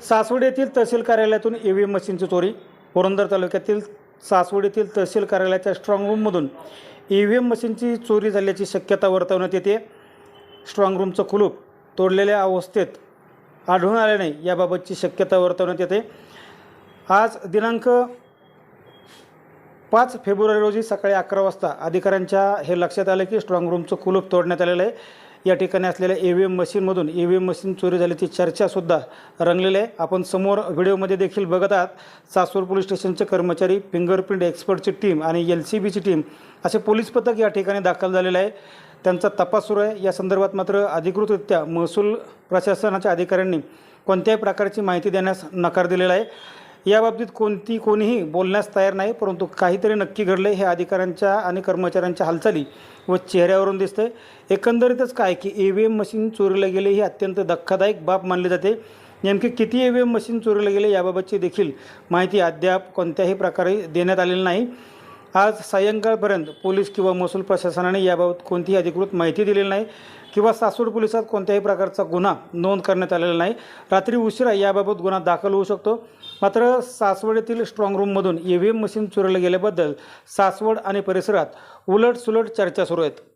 सासवड येथील तहसील कार्यालयातून E V M मशीनची चोरी. पुरंदर तालुक्यातील सासवड येथील तहसील कार्यालयाच्या स्ट्रॉंग रूममधून ई व्ही एम मशीनची चोरी झाल्याची शक्यता वर्तवण्यात येते. स्ट्रॉंग रूमचं कुलूप तोडलेल्या अवस्थेत आढळून आल्याने याबाबतची शक्यता वर्तवण्यात येते. आज दिनांक पाच फेब्रुवारी रोजी सकाळी अकरा वाजता अधिकाऱ्यांच्या हे लक्षात आलं की स्ट्रॉंग रूमचं कुलूप तोडण्यात आलेलं आहे. या ठिकाणी असलेल्या ई व्ही एम मशीनमधून ई व्ही एम मशीन चोरी झाल्याची चर्चासुद्धा रंगलेली आहे. आपण समोर व्हिडिओमध्ये देखील बघत आहात. सासूर पोलीस स्टेशनचे कर्मचारी फिंगरप्रिंट एक्सपर्टची टीम आणि एल सी बीची टीम असे पोलीस पथक या ठिकाणी दाखल झालेलं आहे. त्यांचा तपास सुरू आहे. या संदर्भात मात्र अधिकृतरित्या महसूल प्रशासनाच्या अधिकाऱ्यांनी कोणत्याही प्रकारची माहिती देण्यास नकार दिलेला आहे. याबाबतीत कोणती कोणीही बोलण्यास तयार नाही परंतु काहीतरी नक्की घडलं हे अधिकाऱ्यांच्या आणि कर्मचाऱ्यांच्या हालचाली व चेहऱ्यावरून दिसते एकंदरीतच काय की ई व्ही एम मशीन चोरीला गेले ही अत्यंत धक्कादायक बाब मानली जाते. नेमकी किती ई व्ही एम मशीन चोरीला गेले याबाबतची देखील माहिती अद्याप कोणत्याही प्रकारे देण्यात आलेली नाही. आज सायंकाळपर्यंत पोलीस किंवा महसूल प्रशासनाने याबाबत कोणतीही अधिकृत माहिती दिलेली नाही. किंवा सासवड पोलिसात कोणत्याही प्रकारचा गुन्हा नोंद करण्यात आलेला नाही. रात्री उशिरा याबाबत गुन्हा दाखल होऊ शकतो. मात्र सासवड येथील स्ट्रॉंग रूममधून ई व्ही एम मशीन चोरीला गेल्याबद्दल सासवड आणि परिसरात उलट सुलट चर्चा सुरू आहेत.